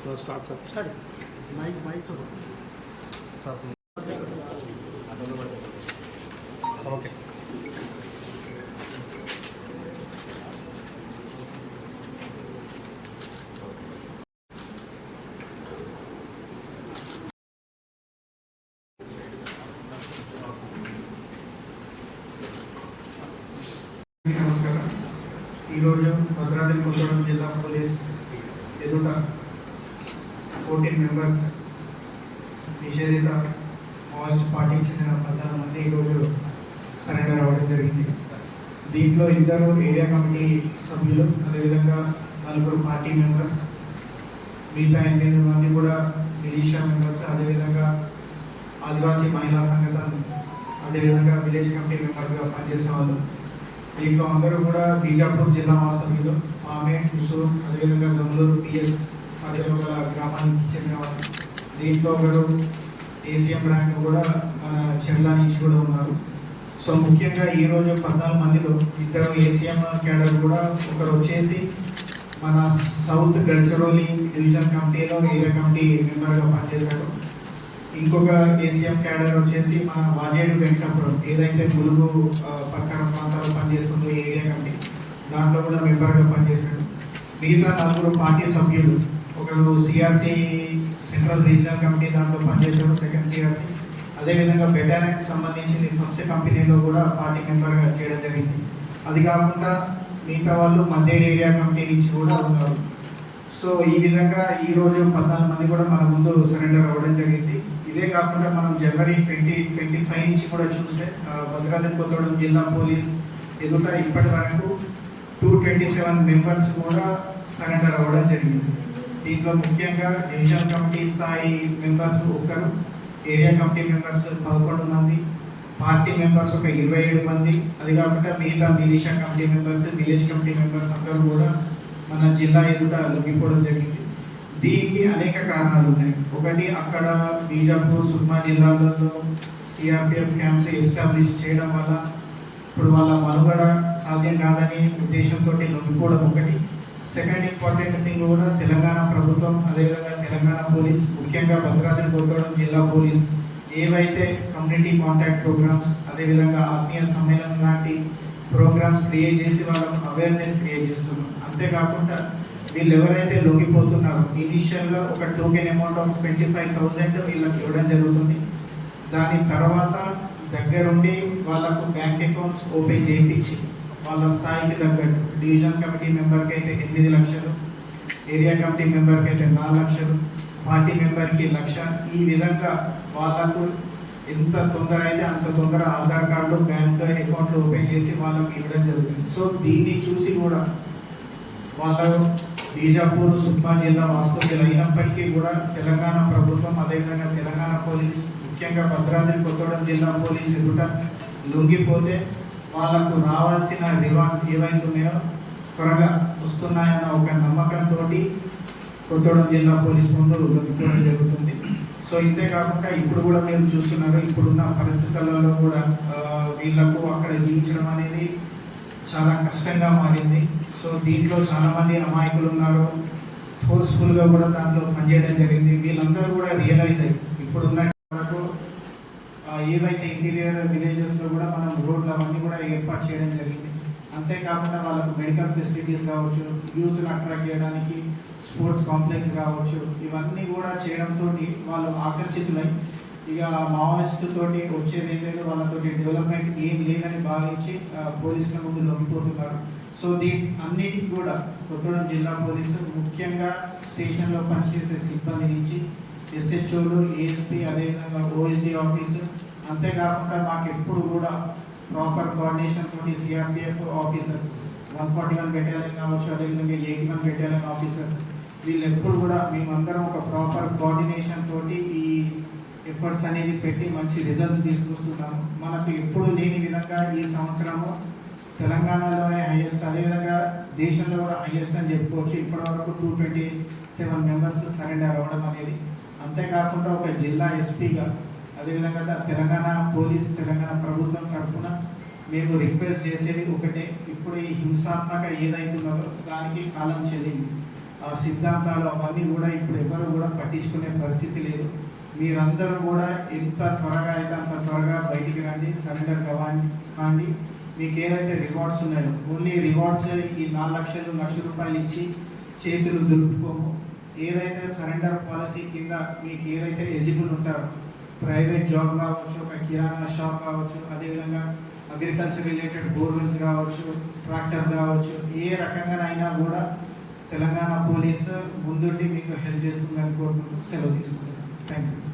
Start sir start mike mike okay నమస్కారం. ఈరోజు భద్రాద్రి కొత్తగూడెం జిల్లా పోలీస్ ఎదుట ఫోర్టీన్ మెంబర్స్ నిషేధిత మోస్ట్ పార్టీకి చెందిన పద్నాలుగు మంది ఈరోజు సరెండర్ అవ్వడం జరిగింది. దీంట్లో ఇద్దరు ఏరియా కమిటీ సభ్యులు అదేవిధంగా నలుగురు పార్టీ మెంబర్స్ మిగతా ఎనిమిది మంది కూడా మిలీషియా మెంబర్స్ అదేవిధంగా ఆదివాసీ మహిళా సంఘటన అదేవిధంగా విలేజ్ కమిటీ మెంబర్స్గా పనిచేసిన వాళ్ళు. దీంట్లో అందరూ కూడా బీజాపూర్ జిల్లా హాస్పిటల్లో ఆమె హుసూర్ అదేవిధంగా గంగళూరు పిఎస్ అదేవిధంగా గ్రామానికి చెందిన వాళ్ళు. దీంతో ఒకరు ఏసీఎం ర్యాంక్ కూడా మన చెర్ల నుంచి కూడా ఉన్నారు. సో ముఖ్యంగా ఈరోజు పద్నాలుగు మందిలో ఇద్దరు ఏసీఎం క్యాడర్ కూడా ఒకరు వచ్చేసి మన సౌత్ గడ్చరోలి డివిజన్ కమిటీలో ఏరియా కమిటీ మెంబర్గా పనిచేశారు. ఇంకొక ఏసీఎం క్యాడర్ వచ్చేసి మన వాజేడు వెంకటాపురం ఏదైతే ములుగు పరిసర ప్రాంతాల్లో పనిచేస్తుందో ఏరియా కమిటీ దాంట్లో కూడా మెంబర్గా పనిచేశాడు మిగతా నలుగురు పార్టీ సభ్యులు ఒకరు సిఆర్సి సెంట్రల్ రీజనల్ కమిటీ దాంట్లో పనిచేశారు సెకండ్ సిఆర్సి అదేవిధంగా బెటాలియన్కి సంబంధించింది ఫస్ట్ కంపెనీలో కూడా పార్టీ మెంబర్గా చేయడం జరిగింది. అది కాకుండా మిగతా వాళ్ళు మధ్యేడు ఏరియా కమిటీ నుంచి కూడా ఉన్నారు. సో ఈ విధంగా ఈ రోజు పద్నాలుగు మంది కూడా మన ముందు సరెండర్ అవ్వడం జరిగింది. ఇదే కాకుండా మనం జనవరి ట్వంటీ ట్వంటీ ఫైవ్ నుంచి కూడా చూస్తే భద్రాద్రి కొత్తగూడెం జిల్లా పోలీస్ ఎదుట ఇప్పటి వరకు టూ ట్వంటీ సెవెన్ మెంబర్స్ కూడా సరెండర్ అవ్వడం జరిగింది. దీంట్లో ముఖ్యంగా డివిజన్ కమిటీ స్థాయి మెంబర్స్ ఒకరు ఏరియా కమిటీ మెంబర్స్ పదకొండు మంది పార్టీ మెంబర్స్ ఒక ఇరవై ఏడు మంది. అది కాకుండా మిగతా militia committee members village committee members అందరూ కూడా మన జిల్లా ఎదుట లొంగిపోవడం జరిగింది. దీనికి అనేక కారణాలు ఉన్నాయి. ఒకటి అక్కడ బీజాపూర్ సుర్మా జిల్లాలలో సిఆర్పిఎఫ్ క్యాంప్స్ ఎస్టాబ్లిష్ చేయడం వల్ల ఇప్పుడు వాళ్ళ మనుగడ సాధ్యం కాదని ఉద్దేశంతో లొంగిపోవడం ఒకటి సెకండ్ ఇంపార్టెంట్ థింగ్ కూడా తెలంగాణ ప్రభుత్వం అదేవిధంగా తెలంగాణ పోలీస్ ముఖ్యంగా భద్రాద్రి కొత్తగూడెం జిల్లా పోలీస్ ఏవైతే కమ్యూనిటీ కాంటాక్ట్ ప్రోగ్రామ్స్ అదేవిధంగా ఆత్మీయ సమ్మేళనం లాంటి ప్రోగ్రామ్స్ క్రియేట్ చేసి వాళ్ళకు అవేర్నెస్ క్రియేట్ చేస్తున్నారు అంతేకాకుండా వీళ్ళు ఎవరైతే లొంగిపోతున్నారో ఇనిషియల్గా ఒక token amount of twenty five thousand వీళ్ళకి ఇవ్వడం జరుగుతుంది. దాని తర్వాత దగ్గరుండి వాళ్ళకు బ్యాంక్ అకౌంట్స్ ఓపెన్ చేయించి వాళ్ళ స్థాయికి తగ్గట్టు డివిజన్ కమిటీ మెంబర్కి అయితే ఎనిమిది లక్షలు ఏరియా కమిటీ మెంబర్కి అయితే నాలుగు లక్షలు పార్టీ మెంబర్కి లక్ష. ఈ విధంగా వాళ్ళకు ఎంత తొందర అయితే అంత తొందర ఆధార్ కార్డు బ్యాంక్ అకౌంట్లు ఓపెన్ చేసి వాళ్ళకి ఇవ్వడం జరుగుతుంది. సో దీన్ని చూసి కూడా వాళ్ళు బీజాపూర్ సుక్మా జిల్లా వాస్తు జిల్లా అయినప్పటికీ కూడా తెలంగాణ ప్రభుత్వం అదేవిధంగా తెలంగాణ పోలీస్ ముఖ్యంగా భద్రాద్రి కొత్తగూడెం జిల్లా పోలీస్ కూడా లొంగిపోతే వాళ్ళకు రావాల్సిన రివార్డ్స్ ఏవైతున్నాయో త్వరగా వస్తున్నాయన్న ఒక నమ్మకంతో కొత్తగూడెం జిల్లా పోలీస్ ముందు లొంగిపోవడం జరుగుతుంది. సో ఇంతే కాకుండా ఇప్పుడు కూడా మేము చూస్తున్నారు ఇప్పుడున్న పరిస్థితులలో కూడా వీళ్ళకు అక్కడ జీవించడం అనేది చాలా కష్టంగా మారింది. సో దీంట్లో చాలామంది అమాయకులు ఉన్నారు. ఫోర్స్ఫుల్గా కూడా దాంట్లో పనిచేయడం జరిగింది. వీళ్ళందరూ కూడా రియలైజ్ అయ్యి ఇప్పుడున్న వరకు ఏవైతే ఇంటీరియర్ విలేజెస్లో కూడా మనం రోడ్లు అవన్నీ కూడా ఏర్పాటు చేయడం జరిగింది. అంతేకాకుండా వాళ్ళకు మెడికల్ ఫెసిలిటీస్ కావచ్చు యూత్ని అట్రాక్ట్ చేయడానికి స్పోర్ట్స్ కాంప్లెక్స్ కావచ్చు ఇవన్నీ కూడా చేయడంతో వాళ్ళు ఆకర్షితులై ఇక మావోయిస్ట్ తోటి వచ్చేది ఏంటంటే వాళ్ళతోటి డెవలప్మెంట్ ఏం లేదని భావించి ఆ, పోలీసుల ముందు లొంగిపోతున్నారు. సో దీని అన్నిటికి కూడా కొత్తగూడెం జిల్లా పోలీసు ముఖ్యంగా స్టేషన్లో పనిచేసే సిబ్బంది నుంచి ఎస్హెచ్ఓలు ఏఎస్పీ అదేవిధంగా ఓఎస్డీ ఆఫీసు అంతేకాకుండా మాకు ఎప్పుడు కూడా ప్రాపర్ కోఆర్డినేషన్ తోటి CRPF officers one forty one battalion కావచ్చు అదేవిధంగా ఎయిటీ వన్ బెటాలియన్ ఆఫీసర్స్ వీళ్ళు ఎప్పుడు కూడా మేమందరం ఒక ప్రాపర్ కోఆర్డినేషన్ తోటి ఈ ఎఫర్ట్స్ అనేది పెట్టి మంచి రిజల్ట్స్ తీసుకొస్తున్నాము మనకు ఎప్పుడు లేని విధంగా ఈ సంవత్సరము తెలంగాణలోనే హైయెస్ట్ అదేవిధంగా దేశంలో కూడా హైయెస్ట్ అని చెప్పుకోవచ్చు. ఇప్పటివరకు two twenty seven members surrender అవ్వడం అనేది అంతేకాకుండా ఒక జిల్లా ఎస్పీగా అదేవిధంగా తెలంగాణ పోలీస్ తెలంగాణ ప్రభుత్వం తరఫున మేము రిక్వెస్ట్ చేసేది ఒకటే ఇప్పుడు ఈ హింసాత్మక ఏదైతున్నదో దానికి కాలం చెల్లింది. ఆ సిద్ధాంతాలు అవన్నీ కూడా ఇప్పుడు ఎవరు కూడా పట్టించుకునే పరిస్థితి లేదు. మీరందరూ కూడా ఎంత త్వరగా అయితే అంత త్వరగా బయటికి రండి సరెండర్ కావండి కాండి. మీకు ఏదైతే రివార్డ్స్ ఉన్నాయో ఓన్లీ రివార్డ్స్ ఈ నాలుగు లక్షలు లక్ష రూపాయలు ఇచ్చి చేతులు దులుపుకోము. ఏదైతే సరెండర్ పాలసీ కింద మీకు ఏదైతే ఎలిజిబుల్ ఉంటారో ప్రైవేట్ జాబ్ కావచ్చు ఒక కిరాణా షాప్ కావచ్చు అదేవిధంగా అగ్రికల్చర్ రిలేటెడ్ బోర్వెల్స్ కావచ్చు ట్రాక్టర్ కావచ్చు ఏ రకంగానైనా కూడా తెలంగాణ పోలీస్ ముందుండి మీకు హెల్ప్ చేస్తుందని కోరుకుంటూ సెలవు తీసుకుంటున్నాను. Thank you